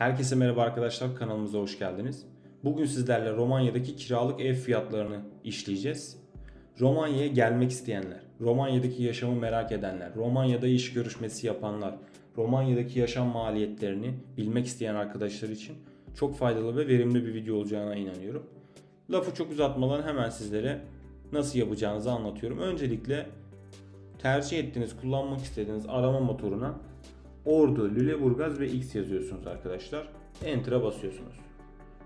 Herkese merhaba arkadaşlar kanalımıza hoş geldiniz. Bugün sizlerle Romanya'daki kiralık ev fiyatlarını işleyeceğiz. Romanya'ya gelmek isteyenler, Romanya'daki yaşamı merak edenler, Romanya'da iş görüşmesi yapanlar, Romanya'daki yaşam maliyetlerini bilmek isteyen arkadaşlar için çok faydalı ve verimli bir video olacağına inanıyorum. Lafı çok uzatmadan hemen sizlere nasıl yapacağınızı anlatıyorum. Öncelikle tercih ettiğiniz, kullanmak istediğiniz arama motoruna Ordu, Lüleburgaz ve X yazıyorsunuz arkadaşlar. Enter'a basıyorsunuz.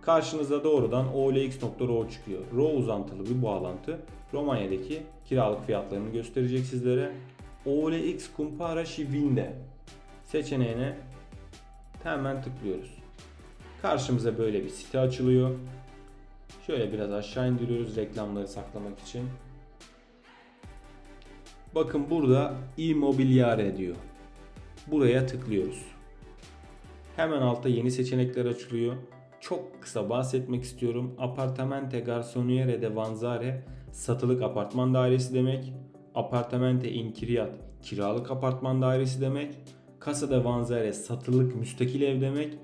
Karşınıza doğrudan olx.ro çıkıyor. Ro uzantılı bir bağlantı Romanya'daki kiralık fiyatlarını gösterecek sizlere. OLX Compara și Vinde seçeneğine hemen tıklıyoruz. Karşımıza böyle bir site açılıyor. Şöyle biraz aşağı indiriyoruz reklamları saklamak için. Bakın burada Immobiliare diyor. Buraya tıklıyoruz. Hemen altta yeni seçenekler açılıyor. Çok kısa bahsetmek istiyorum. Apartamente Garsoniere de Vanzare satılık apartman dairesi demek. Apartamente Incriat kiralık apartman dairesi demek. Casa de Vanzare satılık müstakil ev demek.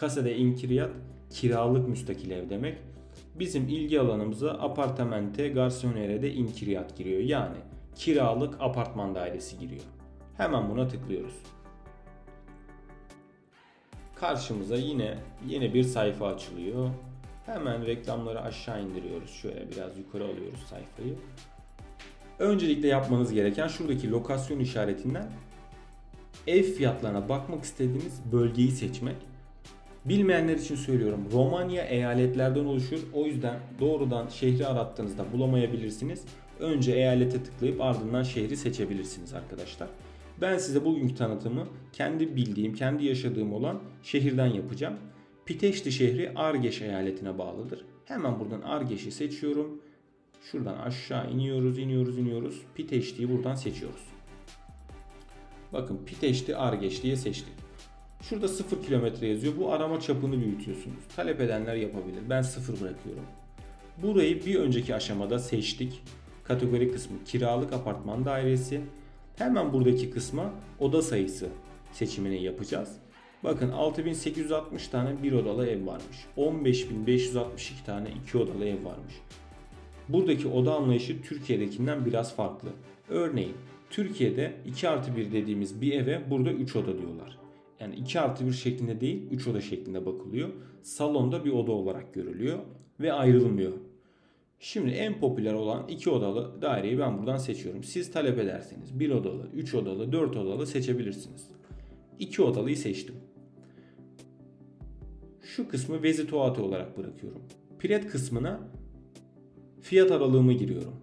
Casa de Incriat kiralık müstakil ev demek. Bizim ilgi alanımıza Apartamente Garsoniere de Incriat giriyor. Yani kiralık apartman dairesi giriyor. Hemen buna tıklıyoruz. Karşımıza yine yeni bir sayfa açılıyor. Hemen reklamları aşağı indiriyoruz. Şöyle biraz yukarı alıyoruz sayfayı. Öncelikle yapmanız gereken şuradaki lokasyon işaretinden ev fiyatlarına bakmak istediğiniz bölgeyi seçmek. Bilmeyenler için söylüyorum. Romanya eyaletlerden oluşur. O yüzden doğrudan şehri arattığınızda bulamayabilirsiniz. Önce eyalete tıklayıp ardından şehri seçebilirsiniz arkadaşlar. Ben size bugünkü tanıtımı kendi bildiğim, kendi yaşadığım olan şehirden yapacağım. Piteşti şehri Argeş eyaletine bağlıdır. Hemen buradan Argeş'i seçiyorum. Şuradan aşağı iniyoruz, iniyoruz, iniyoruz. Piteşti'yi buradan seçiyoruz. Bakın Piteşti Argeş diye seçtik. Şurada 0 kilometre yazıyor. Bu arama çapını büyütüyorsunuz. Talep edenler yapabilir. Ben 0 bırakıyorum. Burayı bir önceki aşamada seçtik. Kategori kısmı kiralık apartman dairesi. Hemen buradaki kısma oda sayısı seçimini yapacağız. Bakın 6860 tane bir odalı ev varmış. 15562 tane iki odalı ev varmış. Buradaki oda anlayışı Türkiye'dekinden biraz farklı. Örneğin Türkiye'de 2 artı 1 dediğimiz bir eve burada 3 oda diyorlar. Yani 2 artı 1 şeklinde değil 3 oda şeklinde bakılıyor. Salonda bir oda olarak görülüyor ve ayrılmıyor. Şimdi en popüler olan iki odalı daireyi ben buradan seçiyorum. Siz talep ederseniz bir odalı, üç odalı, dört odalı seçebilirsiniz. İki odalıyı seçtim. Şu kısmı vezituate olarak bırakıyorum. Piret kısmına fiyat aralığımı giriyorum.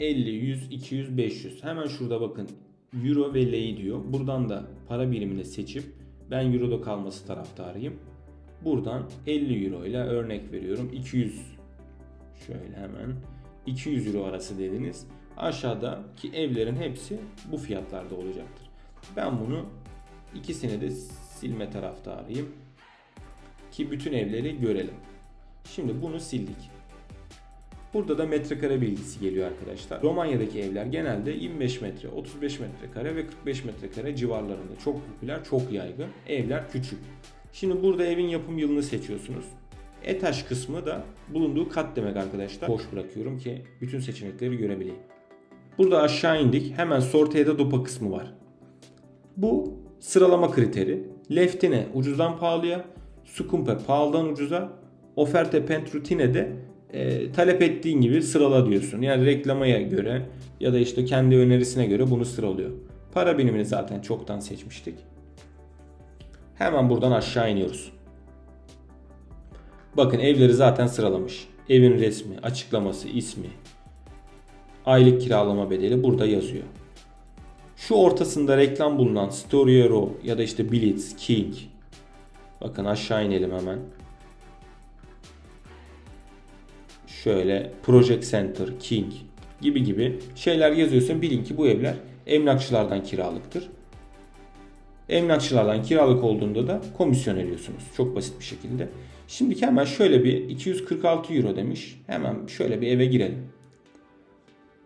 50, 100, 200, 500. Hemen şurada bakın Euro ve Lei diyor. Buradan da para birimini seçip ben Euro'da kalması taraftarıyım. Buradan 50 Euro ile örnek veriyorum. 200 Şöyle hemen 200 euro arası dediniz. Aşağıdaki evlerin hepsi bu fiyatlarda olacaktır. Ben bunu ikisini de silme taraftarıyım. Ki bütün evleri görelim. Şimdi bunu sildik. Burada da metrekare bilgisi geliyor arkadaşlar. Romanya'daki evler genelde 25 metre, 35 metrekare ve 45 metrekare civarlarında. Çok popüler, çok yaygın. Evler küçük. Şimdi burada evin yapım yılını seçiyorsunuz. Etaj kısmı da bulunduğu kat demek arkadaşlar. Boş bırakıyorum ki bütün seçenekleri görebileyim. Burada aşağı indik. Hemen sorteyda dopa kısmı var. Bu sıralama kriteri. Leftine ucuzdan pahalıya, Sukumpe pahalıdan ucuza, Oferte Pentrutine de e, talep ettiğin gibi sırala diyorsun. Yani reklamaya göre ya da işte kendi önerisine göre bunu sıralıyor. Para birimini zaten çoktan seçmiştik. Hemen buradan aşağı iniyoruz. Bakın evleri zaten sıralamış. Evin resmi, açıklaması, ismi, aylık kiralama bedeli burada yazıyor. Şu ortasında reklam bulunan Story Row ya da işte Blitz, King. Bakın aşağı inelim hemen. Şöyle Project Center, King gibi gibi şeyler yazıyorsun bilin ki bu evler emlakçılardan kiralıktır. Emlakçılardan kiralık olduğunda da komisyon ediyorsunuz. Çok basit bir şekilde. Şimdi hemen şöyle bir 246 euro demiş. Hemen şöyle bir eve girelim.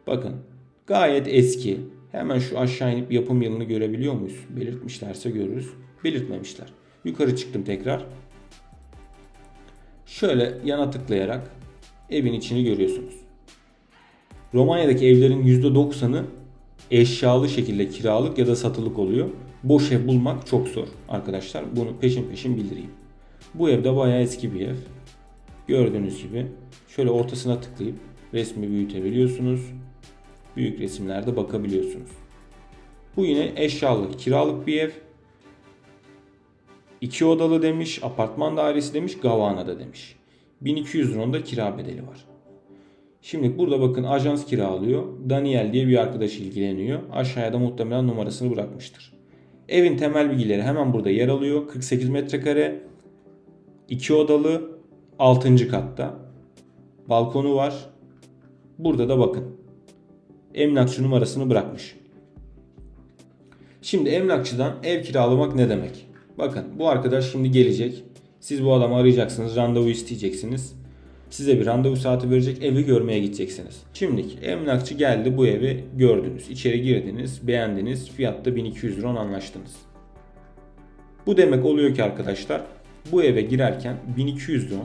Bakın gayet eski. Hemen şu aşağı inip yapım yılını görebiliyor muyuz? Belirtmişlerse görürüz. Belirtmemişler. Yukarı çıktım tekrar. Şöyle yana tıklayarak evin içini görüyorsunuz. Romanya'daki evlerin %90'ı eşyalı şekilde kiralık ya da satılık oluyor. Boş ev bulmak çok zor arkadaşlar. Bunu peşin peşin bildireyim. Bu evde bayağı eski bir ev. Gördüğünüz gibi şöyle ortasına tıklayıp resmi büyütebiliyorsunuz. Büyük resimlerde bakabiliyorsunuz. Bu yine eşyalı kiralık bir ev. İki odalı demiş, apartman dairesi demiş, Gavana'da demiş. 1200 lira da kira bedeli var. Şimdi burada bakın ajans kiralıyor. Daniel diye bir arkadaş ilgileniyor. Aşağıya da muhtemelen numarasını bırakmıştır. Evin temel bilgileri hemen burada yer alıyor. 48 metrekare, 2 odalı, 6. katta. Balkonu var. Burada da bakın. Emlakçı numarasını bırakmış. Şimdi emlakçıdan ev kiralamak ne demek? Bakın bu arkadaş şimdi gelecek. Siz bu adamı arayacaksınız, randevu isteyeceksiniz. Size bir randevu saati verecek, evi görmeye gideceksiniz. Şimdi emlakçı geldi bu evi gördünüz. İçeri girdiniz, beğendiniz, fiyatta 1200 lira anlaştınız. Bu demek oluyor ki arkadaşlar bu eve girerken 1200 lira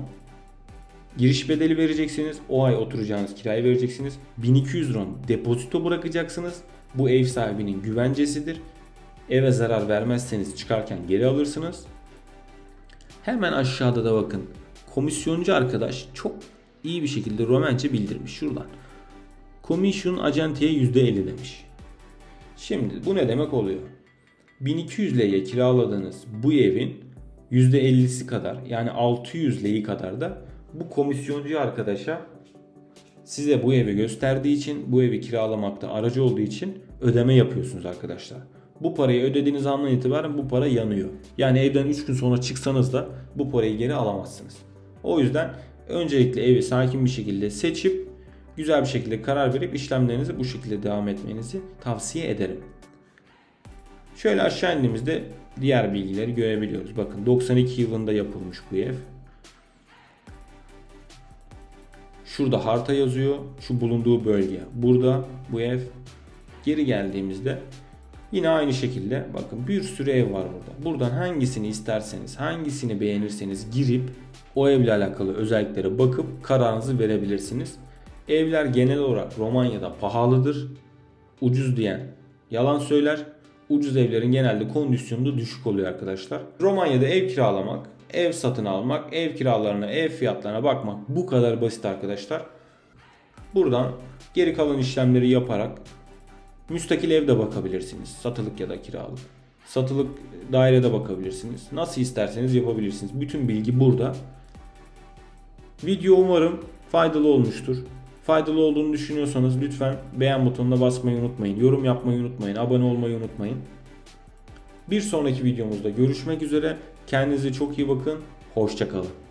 giriş bedeli vereceksiniz. O ay oturacağınız kirayı vereceksiniz. 1200 lira depozito bırakacaksınız. Bu ev sahibinin güvencesidir. Eve zarar vermezseniz çıkarken geri alırsınız. Hemen aşağıda da bakın. Komisyoncu arkadaş çok iyi bir şekilde Romence bildirmiş şuradan. Komisyon acenteye %50 demiş. Şimdi bu ne demek oluyor? 1200 liraya kiraladığınız bu evin %50'si kadar yani 600 lirayı kadar da bu komisyoncu arkadaşa size bu evi gösterdiği için bu evi kiralamakta aracı olduğu için ödeme yapıyorsunuz arkadaşlar. Bu parayı ödediğiniz andan itibaren bu para yanıyor. Yani evden 3 gün sonra çıksanız da bu parayı geri alamazsınız. O yüzden öncelikle evi sakin bir şekilde seçip güzel bir şekilde karar verip işlemlerinizi bu şekilde devam etmenizi tavsiye ederim. Şöyle aşağı indiğimizde diğer bilgileri görebiliyoruz. Bakın 92 yılında yapılmış bu ev. Şurada harita yazıyor. Şu bulunduğu bölge. Burada bu ev. Geri geldiğimizde yine aynı şekilde bakın bir sürü ev var burada. Buradan hangisini isterseniz, hangisini beğenirseniz girip o evle alakalı özelliklere bakıp kararınızı verebilirsiniz. Evler genel olarak Romanya'da pahalıdır. Ucuz diyen yalan söyler. Ucuz evlerin genelde kondisyonu da düşük oluyor arkadaşlar. Romanya'da ev kiralamak, ev satın almak, ev kiralarına, ev fiyatlarına bakmak bu kadar basit arkadaşlar. Buradan geri kalan işlemleri yaparak müstakil evde bakabilirsiniz. Satılık ya da kiralık. Satılık dairede bakabilirsiniz. Nasıl isterseniz yapabilirsiniz. Bütün bilgi burada. Video umarım faydalı olmuştur. Faydalı olduğunu düşünüyorsanız lütfen beğen butonuna basmayı unutmayın. Yorum yapmayı unutmayın. Abone olmayı unutmayın. Bir sonraki videomuzda görüşmek üzere. Kendinize çok iyi bakın. Hoşçakalın.